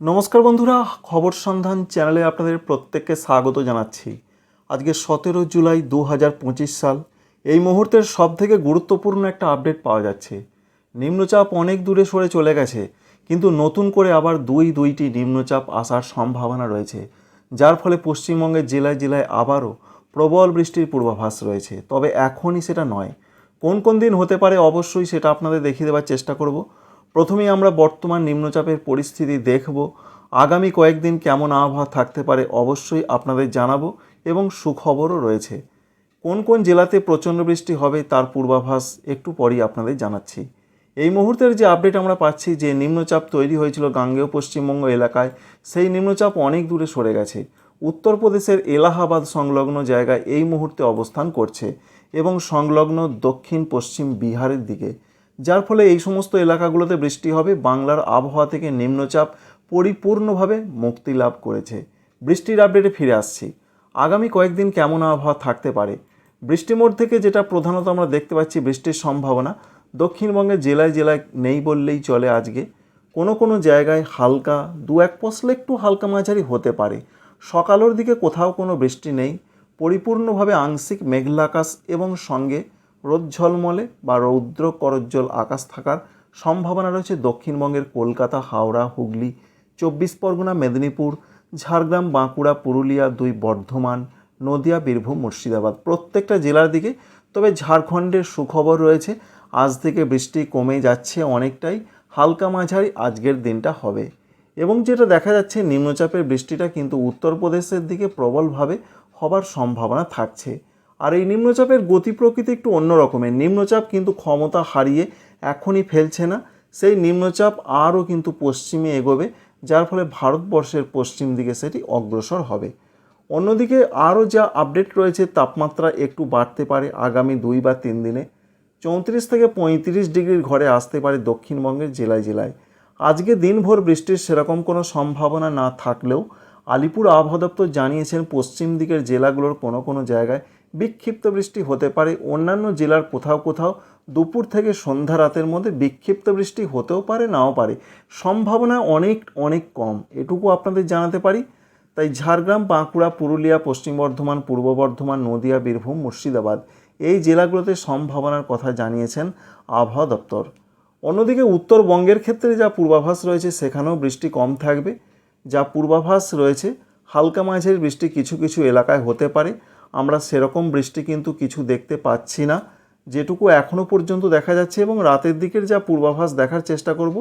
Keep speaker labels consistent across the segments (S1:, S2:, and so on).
S1: নমস্কার বন্ধুরা, খবর সন্ধান চ্যানেলে আপনাদের প্রত্যেককে স্বাগত জানাচ্ছি। আজকে সতেরো জুলাই দু হাজার পঁচিশ সাল, এই মুহূর্তের সবথেকে গুরুত্বপূর্ণ একটা আপডেট পাওয়া যাচ্ছে। নিম্নচাপ অনেক দূরে সরে চলে গেছে, কিন্তু নতুন করে আবার দুই দুইটি নিম্নচাপ আসার সম্ভাবনা রয়েছে, যার ফলে পশ্চিমবঙ্গের জেলায় জেলায় আবারও প্রবল বৃষ্টির পূর্বাভাস রয়েছে। তবে এখনই সেটা নয়। কোন কোন দিন হতে পারে অবশ্যই সেটা আপনাদের দেখিয়ে দেওয়ার চেষ্টা করব। প্রথমেই আমরা বর্তমান নিম্নচাপের পরিস্থিতি দেখব। আগামী কয়েকদিন কেমন আবহাওয়া থাকতে পারে অবশ্যই আপনাদের জানাব এবং সুখবরও রয়েছে। কোন কোন জেলাতে প্রচণ্ড বৃষ্টি হবে তার পূর্বাভাস একটু পরেই আপনাদের জানাচ্ছি। এই মুহূর্তের যে আপডেট আমরা পাচ্ছি যে নিম্নচাপ তৈরি হয়েছিল গাঙ্গেয় পশ্চিমবঙ্গ এলাকায়, সেই নিম্নচাপ অনেক দূরে সরে গেছে। উত্তরপ্রদেশের এলাহাবাদ সংলগ্ন জায়গায় এই মুহূর্তে অবস্থান করছে এবং সংলগ্ন দক্ষিণ পশ্চিম বিহারের দিকে। যার ফলে এই সমস্ত এলাকাগুলোতে বৃষ্টি হবে। বাংলার আবহাওয়া থেকে নিম্নচাপ পরিপূর্ণভাবে মুক্তি লাভ করেছে। বৃষ্টির আপডেটে ফিরে আসছি। আগামী কয়েকদিন কেমন আবহাওয়া থাকতে পারে? বৃষ্টিমোড় থেকে যেটা প্রধানত আমরা দেখতে পাচ্ছি বৃষ্টির সম্ভাবনা, দক্ষিণবঙ্গের জেলায় জেলায় নেই বললেই চলে আজকে। কোনো কোনো জায়গায় হালকা, দু এক পশলে একটু হালকা মাঝারি হতে পারে। সকালের দিকে কোথাও কোনো বৃষ্টি নেই। পরিপূর্ণভাবে আংশিক মেঘলা আকাশ এবং সঙ্গে রোদ ঝলমলে বা রৌদ্র করজ্জ্বল আকাশ থাকার সম্ভাবনা রয়েছে দক্ষিণবঙ্গের কলকাতা, হাওড়া, হুগলি, চব্বিশ পরগনা, মেদিনীপুর, ঝাড়গ্রাম, বাঁকুড়া, পুরুলিয়া, দুই বর্ধমান, নদিয়া, বীরভূম, মুর্শিদাবাদ। প্রত্যেকটা জেলার দিকে তবে ঝাড়খণ্ডের সুখবর রয়েছে। আজ থেকে বৃষ্টি কমে যাচ্ছে অনেকটাই। হালকা মাঝারি আজকের দিনটা হবে। এবং যেটা দেখা যাচ্ছে, নিম্নচাপের বৃষ্টিটা কিন্তু উত্তরপ্রদেশের দিকে প্রবলভাবে হবার সম্ভাবনা থাকছে। আর এই নিম্নচাপের গতি প্রকৃতি একটু অন্য রকমের। নিম্নচাপ কিন্তু ক্ষমতা হারিয়ে এখনই ফেলছে না। সেই নিম্নচাপ আরও কিন্তু পশ্চিমে এগোবে, যার ফলে ভারতবর্ষের পশ্চিম দিকে সেটি অগ্রসর হবে। অন্যদিকে আরও যা আপডেট রয়েছে, তাপমাত্রা একটু বাড়তে পারে আগামী দুই বা তিন দিনে। চৌত্রিশ থেকে পঁয়ত্রিশ ডিগ্রির ঘরে আসতে পারে দক্ষিণবঙ্গের জেলায় জেলায়। আজকে দিনভর বৃষ্টির সেরকম কোনো সম্ভাবনা না থাকলেও আলিপুর আবহাওয়া দপ্তর জানিয়েছেন, পশ্চিম দিকের জেলাগুলোর কোনো কোনো জায়গায় বিক্ষিপ্ত বৃষ্টি হতে পারে। অন্যান্য জেলার কোথাও কোথাও দুপুর থেকে সন্ধ্যা রাতের মধ্যে বিক্ষিপ্ত বৃষ্টি হতেও পারে, নাও পারে। সম্ভাবনা অনেক অনেক কম। এটুকু আপনাদের জানাতে পারি। তাই ঝাড়গ্রাম, বাঁকুড়া, পুরুলিয়া, পশ্চিম বর্ধমান, পূর্ব বর্ধমান, নদিয়া, বীরভূম, মুর্শিদাবাদ এই জেলাগুলোতে সম্ভাবনার কথা জানিয়েছেন আবহাওয়া দপ্তর। অন্যদিকে উত্তরবঙ্গের ক্ষেত্রে যা পূর্বাভাস রয়েছে, সেখানেও বৃষ্টি কম থাকবে। যা পূর্বাভাস রয়েছে, হালকা মাঝের বৃষ্টি কিছু কিছু এলাকায় হতে পারে। আমরা সেরকম বৃষ্টি কিন্তু কিছু দেখতে পাচ্ছি না। যেটুকু এখনও পর্যন্ত দেখা যাচ্ছে এবং রাতের দিকের যা পূর্বাভাস দেখার চেষ্টা করব,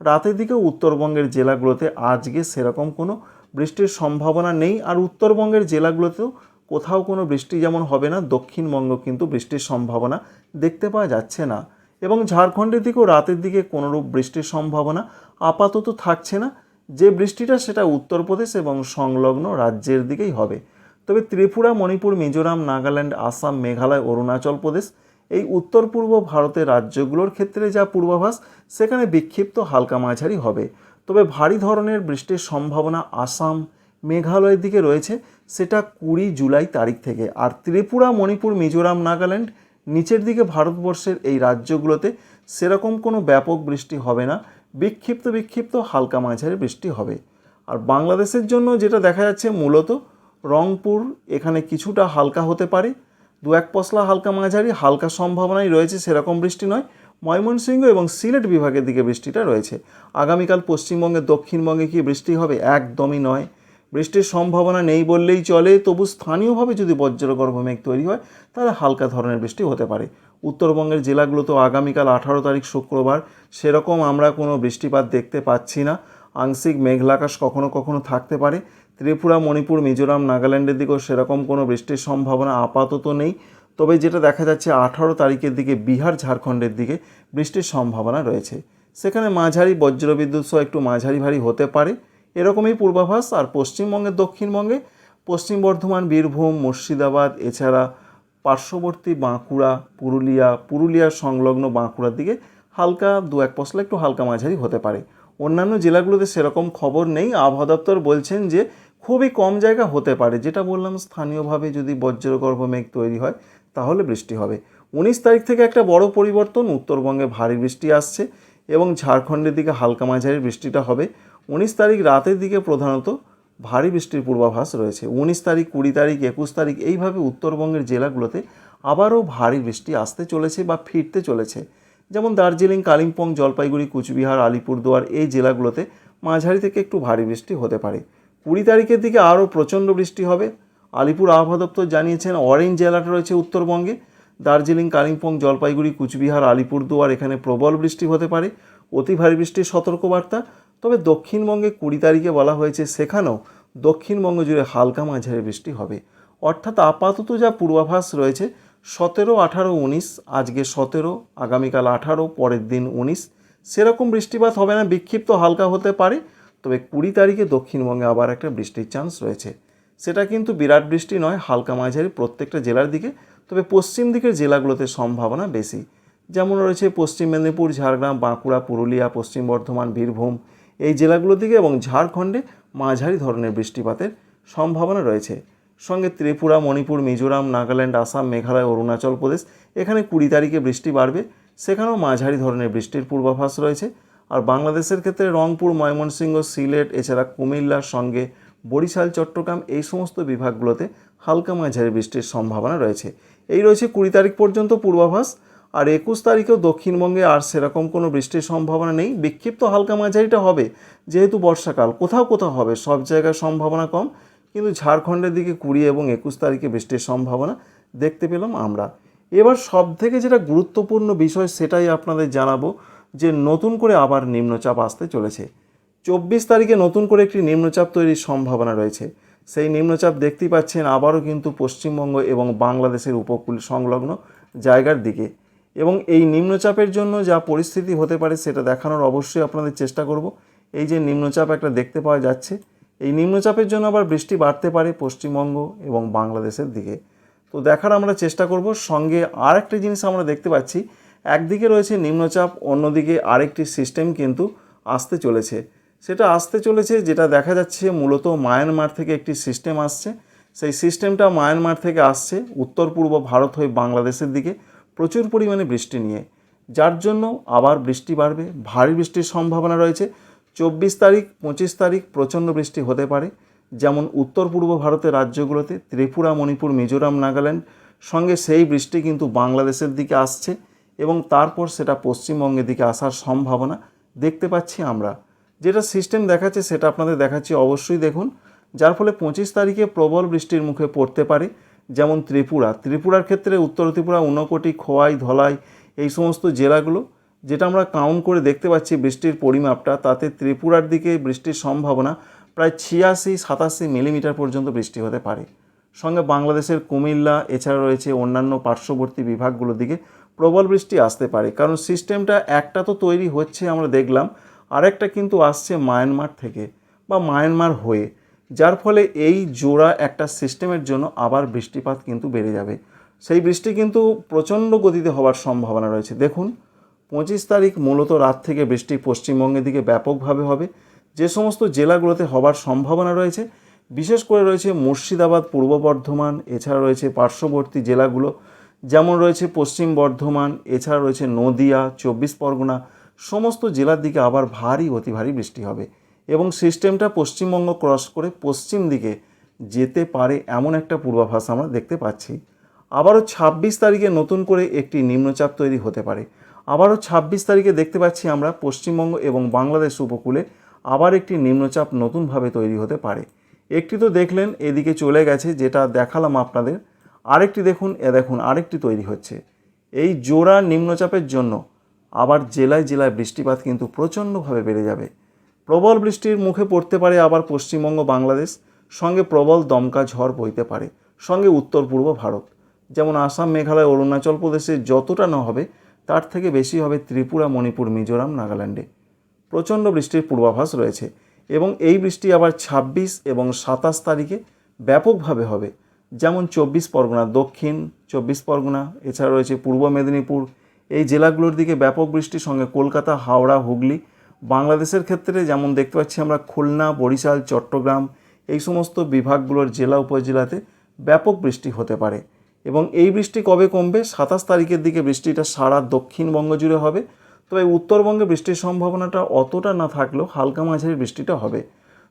S1: রাতের দিকে উত্তরবঙ্গের জেলাগুলোতে আজকে সেরকম কোনো বৃষ্টির সম্ভাবনা নেই। আর উত্তরবঙ্গের জেলাগুলোতেও কোথাও কোনো বৃষ্টি যেমন হবে না দক্ষিণবঙ্গ কিন্তু বৃষ্টির সম্ভাবনা দেখতে পাওয়া যাচ্ছে না। এবং ঝাড়খণ্ডের দিকেও রাতের দিকে কোনোরূপ বৃষ্টির সম্ভাবনা আপাতত থাকছে না। যে বৃষ্টিটা সেটা উত্তরপ্রদেশ এবং সংলগ্ন রাজ্যের দিকেই হবে। তবে ত্রিপুরা, মণিপুর, মিজোরাম, নাগাল্যান্ড, আসাম, মেঘালয়, অরুণাচল প্রদেশ এই উত্তর পূর্ব ভারতের রাজ্যগুলোর ক্ষেত্রে যা পূর্বাভাস, সেখানে বিক্ষিপ্ত হালকা মাঝারি হবে। তবে ভারী ধরনের বৃষ্টির সম্ভাবনা আসাম, মেঘালয়ের দিকে রয়েছে, সেটা কুড়ি জুলাই তারিখ থেকে। আর ত্রিপুরা, মণিপুর, মিজোরাম, নাগাল্যান্ড নিচের দিকে ভারতবর্ষের এই রাজ্যগুলোতে সেরকম কোনো ব্যাপক বৃষ্টি হবে না, বিক্ষিপ্ত বিক্ষিপ্ত হালকা মাঝারি বৃষ্টি হবে। আর বাংলাদেশের জন্য যেটা দেখা যাচ্ছে মূলত রংপুর, এখানে কিছুটা হালকা হতে পারে। দু এক পশলা হালকা মাঝারি, হালকা সম্ভাবনাই রয়েছে, সেরকম বৃষ্টি নয়। ময়মনসিংহ এবং সিলেট বিভাগের দিকে বৃষ্টিটা রয়েছে। আগামীকাল পশ্চিমবঙ্গে দক্ষিণবঙ্গে কি বৃষ্টি হবে? একদমই নয়। বৃষ্টির সম্ভাবনা নেই বললেই চলে, তবু স্থানীয়ভাবে যদি বজ্রগর্ভ মেঘ তৈরি হয়, তাহলে হালকা ধরনের বৃষ্টি হতে পারে। উত্তরবঙ্গের জেলাগুলোতেও আগামীকাল আঠারো তারিখ শুক্রবার, সেরকম আমরা কোনো বৃষ্টিপাত দেখতে পাচ্ছি না। আংশিক মেঘলাকাশ কখনো কখনো থাকতে পারে। ত্রিপুরা, মণিপুর, মিজোরাম, নাগাল্যান্ডের দিকেও সেরকম কোনো বৃষ্টির সম্ভাবনা আপাতত নেই। তবে যেটা দেখা যাচ্ছে, আঠারো তারিখের দিকে বিহার, ঝাড়খণ্ডের দিকে বৃষ্টির সম্ভাবনা রয়েছে। সেখানে মাঝারি বজ্রবিদ্যুৎ সহ একটু মাঝারি ভারী হতে পারে। এরকমই পূর্বাভাস। আর পশ্চিমবঙ্গের, দক্ষিণবঙ্গে পশ্চিম বর্ধমান, বীরভূম, মুর্শিদাবাদ, এছাড়া পার্শ্ববর্তী বাঁকুড়া, পুরুলিয়া, পুরুলিয়ার সংলগ্ন বাঁকুড়ার দিকে হালকা দু এক পশলা একটু হালকা মাঝারি হতে পারে। অন্যান্য জেলাগুলোতে সেরকম খবর নেই। আবহাওয়া দপ্তর বলছেন যে খুবই কম জায়গা হতে পারে, যেটা বললাম স্থানীয়ভাবে যদি বজ্রগর্ভ মেঘ তৈরি হয়, তাহলে বৃষ্টি হবে। উনিশ তারিখ থেকে একটা বড় পরিবর্তন, উত্তরবঙ্গে ভারী বৃষ্টি আসছে এবং ঝাড়খণ্ডের দিকে হালকা মাঝারি বৃষ্টিটা হবে। উনিশ তারিখ রাতের দিকে প্রধানত ভারী বৃষ্টির পূর্বাভাস রয়েছে। উনিশ তারিখ, কুড়ি তারিখ, একুশ তারিখ এইভাবে উত্তরবঙ্গের জেলাগুলোতে আবারও ভারী বৃষ্টি আসতে চলেছে বা ফিরতে চলেছে। যেমন দার্জিলিং, কালিম্পং, জলপাইগুড়ি, কুচবিহার, আলিপুরদুয়ার এই জেলাগুলোতে মাঝারি থেকে একটু ভারী বৃষ্টি হতে পারে। কুড়ি তারিখের দিকে আরও প্রচণ্ড বৃষ্টি হবে। আলিপুর আবহাওয়া দপ্তর জানিয়েছেন অরেঞ্জ জেলাটা রয়েছে উত্তরবঙ্গে। দার্জিলিং, কালিম্পং, জলপাইগুড়ি, কুচবিহার, আলিপুরদুয়ার এখানে প্রবল বৃষ্টি হতে পারে। অতি ভারী বৃষ্টির সতর্কবার্তা। তবে দক্ষিণবঙ্গে কুড়ি তারিখে বলা হয়েছে, সেখানেও দক্ষিণবঙ্গ জুড়ে হালকা মাঝারি বৃষ্টি হবে। অর্থাৎ আপাতত যা পূর্বাভাস রয়েছে, সতেরো, আঠারো, উনিশ, আজকে সতেরো, আগামীকাল আঠারো, পরের দিন উনিশ, সেরকম বৃষ্টিপাত হবে না, বিক্ষিপ্ত হালকা হতে পারে। তবে কুড়ি তারিখে দক্ষিণবঙ্গে আবার একটা বৃষ্টির চান্স রয়েছে। সেটা কিন্তু বিরাট বৃষ্টি নয়, হালকা মাঝারি প্রত্যেকটা জেলার দিকে, তবে পশ্চিম দিকের জেলাগুলোতে সম্ভাবনা বেশি। যেমন রয়েছে পশ্চিম মেদিনীপুর, ঝাড়গ্রাম, বাঁকুড়া, পুরুলিয়া, পশ্চিম বর্ধমান, বীরভূম, এই জেলাগুলোর দিকে এবং ঝাড়খণ্ডে মাঝারি ধরনের বৃষ্টিপাতের সম্ভাবনা রয়েছে। সঙ্গে ত্রিপুরা, মণিপুর, মিজোরাম, নাগাল্যান্ড, আসাম, মেঘালয়, অরুণাচল প্রদেশ, এখানে কুড়ি তারিখে বৃষ্টি বাড়বে, সেখানেও মাঝারি ধরনের বৃষ্টির পূর্বাভাস রয়েছে। আর বাংলাদেশের ক্ষেত্রে রংপুর, ময়মনসিংহ, সিলেট, এছাড়া কুমিল্লার সঙ্গে বরিশাল, চট্টগ্রাম এই সমস্ত বিভাগগুলোতে হালকা মাঝারি বৃষ্টির সম্ভাবনা রয়েছে। এই রয়েছে কুড়ি তারিখ পর্যন্ত পূর্বাভাস, আর একুশ তারিখেও দক্ষিণবঙ্গে আর সেরকম কোনো বৃষ্টির সম্ভাবনা নেই। বিক্ষিপ্ত হালকা মাঝারিটা হবে, যেহেতু বর্ষাকাল। কোথাও কোথাও হবে, সব জায়গায় সম্ভাবনা কম, কিন্তু ঝাড়খণ্ডের দিকে কুড়ি এবং একুশ তারিখে বৃষ্টির সম্ভাবনা দেখতে পেলাম আমরা। এবার সব থেকে যেটা গুরুত্বপূর্ণ বিষয় সেটাই আপনাদের জানাব যে নতুন করে আবার নিম্নচাপ আসতে চলেছে। চব্বিশ তারিখে নতুন করে একটি নিম্নচাপ তৈরির সম্ভাবনা রয়েছে। সেই নিম্নচাপ দেখতেই পাচ্ছেন আবারও কিন্তু পশ্চিমবঙ্গ এবং বাংলাদেশের উপকূল সংলগ্ন জায়গার দিকে। এবং এই নিম্নচাপের জন্য যা পরিস্থিতি হতে পারে সেটা দেখানোর অবশ্যই আপনাদের চেষ্টা করব। এই যে নিম্নচাপ একটা দেখতে পাওয়া যাচ্ছে, এই নিম্নচাপের জন্য আবার বৃষ্টি বাড়তে পারে পশ্চিমবঙ্গ এবং বাংলাদেশের দিকে। তো দেখার আমরা চেষ্টা করব। সঙ্গে আর একটা জিনিস আমরা দেখতে পাচ্ছি একদিকে রয়েছে নিম্নচাপ, অন্যদিকে আরেকটি সিস্টেম কিন্তু আসতে চলেছে। সেটা আসতে চলেছে যেটা দেখা যাচ্ছে মূলত মায়ানমার থেকে একটি সিস্টেম আসছে। সেই সিস্টেমটা মায়ানমার থেকে আসছে উত্তর পূর্ব ভারত হয়ে বাংলাদেশের দিকে। প্রচুর পরিমাণে বৃষ্টি নিয়ে। যার জন্য আবার বৃষ্টি বাড়বে, ভারী বৃষ্টির সম্ভাবনা রয়েছে। চব্বিশ তারিখ, পঁচিশ তারিখ প্রচণ্ড বৃষ্টি হতে পারে। যেমন উত্তর পূর্ব ভারতের রাজ্যগুলোতে, ত্রিপুরা, মণিপুর, মিজোরাম, নাগাল্যান্ড সঙ্গে সেই বৃষ্টি কিন্তু বাংলাদেশের দিকে আসছে। এবং তারপর সেটা পশ্চিমবঙ্গের দিকে আসার সম্ভাবনা দেখতে পাচ্ছি আমরা। যেটা সিস্টেম দেখাচ্ছে সেটা আপনাদের দেখাচ্ছি অবশ্যই দেখুন। যার ফলে পঁচিশ তারিখে প্রবল বৃষ্টির মুখে পড়তে পারে, যেমন ত্রিপুরা। ত্রিপুরার ক্ষেত্রে উত্তর ত্রিপুরা ঊনকোটি খোয়াই, ধলাই, এই সমস্ত জেলাগুলো, যেটা আমরা কাউন্ট করে দেখতে পাচ্ছি বৃষ্টির পরিমাপটা, তাতে ত্রিপুরার দিকে বৃষ্টির সম্ভাবনা প্রায় ছিয়াশি, সাতাশি মিলিমিটার পর্যন্ত বৃষ্টি হতে পারে। সঙ্গে বাংলাদেশের কুমিল্লা, এছাড়া রয়েছে অন্যান্য পার্শ্ববর্তী বিভাগগুলোর দিকে প্রবল বৃষ্টি আসতে পারে। কারণ সিস্টেমটা একটা তো তৈরি হচ্ছে আমরা দেখলাম, আরেকটা কিন্তু আসছে মায়ানমার থেকে বা মায়ানমার হয়ে। যার ফলে এই জোড়া একটা সিস্টেমের জন্য আবার বৃষ্টিপাত কিন্তু বেড়ে যাবে। সেই বৃষ্টি কিন্তু প্রচণ্ড গতিতে হওয়ার সম্ভাবনা রয়েছে। দেখুন, পঁচিশ তারিখ মূলত রাত থেকে বৃষ্টি পশ্চিমবঙ্গের দিকে ব্যাপকভাবে হবে। যে সমস্ত জেলাগুলোতে হবার সম্ভাবনা রয়েছে, বিশেষ করে রয়েছে মুর্শিদাবাদ, পূর্ব বর্ধমান, এছাড়া রয়েছে পার্শ্ববর্তী জেলাগুলো যেমন রয়েছে পশ্চিম বর্ধমান, এছাড়া রয়েছে নদিয়া, চব্বিশ পরগনা, সমস্ত জেলার দিকে আবার ভারী, অতি ভারী বৃষ্টি হবে। এবং সিস্টেমটা পশ্চিমবঙ্গ ক্রস করে পশ্চিম দিকে যেতে পারে এমন একটা পূর্বাভাস আমরা দেখতে পাচ্ছি। আবারও ছাব্বিশ তারিখে নতুন করে একটি নিম্নচাপ তৈরি হতে পারে। আবারও ছাব্বিশ তারিখে দেখতে পাচ্ছি আমরা পশ্চিমবঙ্গ এবং বাংলাদেশ উপকূলে আবার একটি নিম্নচাপ নতুনভাবে তৈরি হতে পারে। একটি তো দেখলেন, এদিকে চলে গেছে, যেটা দেখালাম আপনাদের। আরেকটি দেখুন, এ দেখুন, আরেকটি তৈরি হচ্ছে। এই জোড়া নিম্নচাপের জন্য আবার জেলায় জেলায় বৃষ্টিপাত কিন্তু প্রচণ্ডভাবে বেড়ে যাবে। প্রবল বৃষ্টির মুখে পড়তে পারে আবার পশ্চিমবঙ্গ, বাংলাদেশ। সঙ্গে প্রবল দমকা ঝড় বইতে পারে। সঙ্গে উত্তর পূর্ব ভারত। যেমন আসাম, মেঘালয়, অরুণাচল প্রদেশে যতটা না হবে, তার থেকে বেশি হবে ত্রিপুরা, মণিপুর, মিজোরাম, নাগাল্যান্ডে। প্রচণ্ড বৃষ্টির পূর্বাভাস রয়েছে এবং এই বৃষ্টি আবার ছাব্বিশ এবং সাতাশ তারিখে ব্যাপকভাবে হবে। যেমন চব্বিশ পরগনা, দক্ষিণ চব্বিশ পরগনা, এছাড়া রয়েছে পূর্ব মেদিনীপুর। এই জেলাগুলোর দিকে ব্যাপক বৃষ্টির সঙ্গে কলকাতা, হাওড়া, হুগলি। বাংলাদেশের ক্ষেত্রে যেমন দেখতে পাচ্ছি আমরা খুলনা, বরিশাল, চট্টগ্রাম, এই সমস্ত বিভাগগুলোর জেলা, উপজেলাতে ব্যাপক বৃষ্টি হতে পারে। এবং এই বৃষ্টি কবে কমবে? সাতাশ তারিখের দিকে বৃষ্টিটা সারা দক্ষিণবঙ্গ জুড়ে হবে। তবে উত্তরবঙ্গে বৃষ্টির সম্ভাবনাটা অতটা না থাকলেও হালকা মাঝারি বৃষ্টিটা হবে।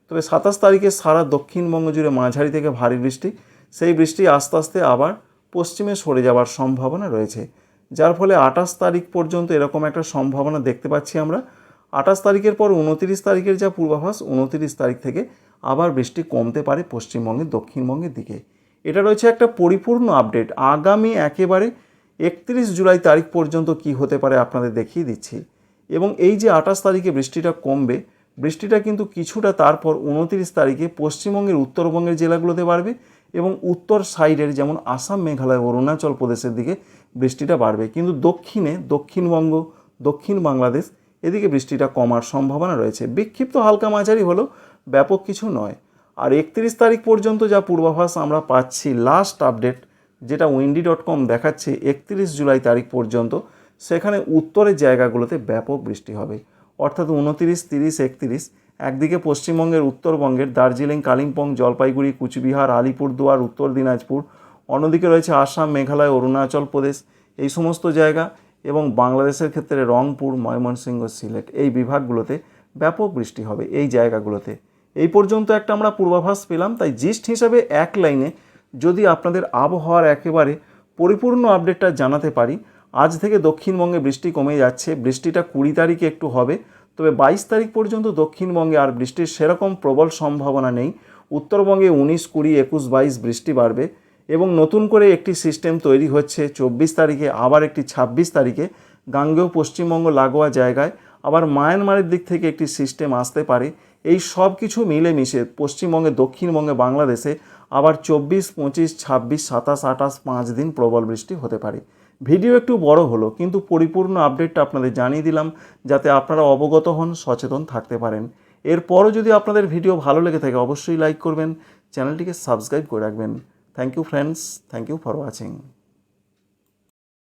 S1: তবে সাতাশ তারিখে সারা দক্ষিণবঙ্গ জুড়ে মাঝারি থেকে ভারী বৃষ্টি। সেই বৃষ্টি আস্তে আস্তে আবার পশ্চিমে সরে যাওয়ার সম্ভাবনা রয়েছে। যার ফলে আঠাশ তারিখ পর্যন্ত এরকম একটা সম্ভাবনা দেখতে পাচ্ছি আমরা। আঠাশ তারিখের পর উনতিরিশ তারিখের যা পূর্বাভাস, উনতিরিশ তারিখ থেকে আবার বৃষ্টি কমতে পারে পশ্চিমবঙ্গের, দক্ষিণবঙ্গের দিকে। এটা রয়েছে একটা পরিপূর্ণ আপডেট। আগামী একেবারে একত্রিশ জুলাই তারিখ পর্যন্ত কি হতে পারে আপনাদের দেখিয়ে দিচ্ছি। এবং এই যে আঠাশ তারিখে বৃষ্টিটা কমবে, বৃষ্টিটা কিন্তু কিছুটা তারপর উনতিরিশ তারিখে পশ্চিমবঙ্গের, উত্তরবঙ্গের জেলাগুলোতে বাড়বে। এবং উত্তর সাইডের যেমন আসাম, মেঘালয়, অরুণাচল প্রদেশের দিকে বৃষ্টিটা বাড়বে। কিন্তু দক্ষিণে, দক্ষিণবঙ্গ, দক্ষিণ বাংলাদেশ, এদিকে বৃষ্টিটা কমার সম্ভাবনা রয়েছে। বিক্ষিপ্ত হালকা মাঝারি হলেও ব্যাপক কিছু নয়। আর একত্রিশ তারিখ পর্যন্ত যা পূর্বাভাস আমরা পাচ্ছি লাস্ট আপডেট যেটা উইন্ডি ডট কম দেখাচ্ছে, একত্রিশ জুলাই তারিখ পর্যন্ত, সেখানে উত্তরের জায়গাগুলোতে ব্যাপক বৃষ্টি হবে। অর্থাৎ উনতিরিশ, তিরিশ, একত্রিশ একদিকে পশ্চিমবঙ্গের উত্তরবঙ্গের দার্জিলিং, কালিম্পং, জলপাইগুড়ি, কুচবিহার আলিপুরদুয়ার উত্তর দিনাজপুর। অন্যদিকে রয়েছে আসাম, মেঘালয়, অরুণাচল প্রদেশ। এই সমস্ত জায়গা এবং বাংলাদেশের ক্ষেত্রে রংপুর, ময়মনসিংহ, সিলেট এই বিভাগগুলোতে ব্যাপক বৃষ্টি হবে এই জায়গাগুলোতে। এই পর্যন্ত একটা আমরা পূর্বাভাস পেলাম, তাই জিস্ট হিসাবে এক লাইনে যদি আপনাদের আবহাওয়ার একেবারে পরিপূর্ণ আপডেটটা জানাতে পারি, আজ থেকে দক্ষিণবঙ্গে বৃষ্টি কমে যাচ্ছে, বৃষ্টিটা কুড়ি তারিখে একটু হবে তবে বাইশ তারিখ পর্যন্ত দক্ষিণবঙ্গে আর বৃষ্টির সেরকম প্রবল সম্ভাবনা নেই। উত্তরবঙ্গে উনিশ, কুড়ি, একুশ, বাইশ বৃষ্টি বাড়বে এবং নতুন করে একটি সিস্টেম তৈরি হচ্ছে চব্বিশ তারিখে, আবার একটি ছাব্বিশ তারিখে। গাঙ্গেয় পশ্চিমবঙ্গ লাগোয়া জায়গায় আবার মায়ানমারের দিক থেকে একটি সিস্টেম আসতে পারে। এই সব কিছু মিলেমিশে পশ্চিমবঙ্গে, দক্ষিণবঙ্গে, বাংলাদেশে আবার চব্বিশ, পঁচিশ, ছাব্বিশ, সাতাশ, আঠাশ, পাঁচ দিন প্রবল বৃষ্টি হতে পারে। ভিডিও একটু বড় হলো, কিন্তু পরিপূর্ণ আপডেটটা আপনাদের জানিয়ে দিলাম যাতে আপনারা অবগত হন, সচেতন থাকতে পারেন। এরপরও যদি আপনাদের ভিডিও ভালো লেগে থাকে, অবশ্যই লাইক করবেন, চ্যানেলটিকে সাবস্ক্রাইব করে রাখবেন। Thank you friends thank you for watching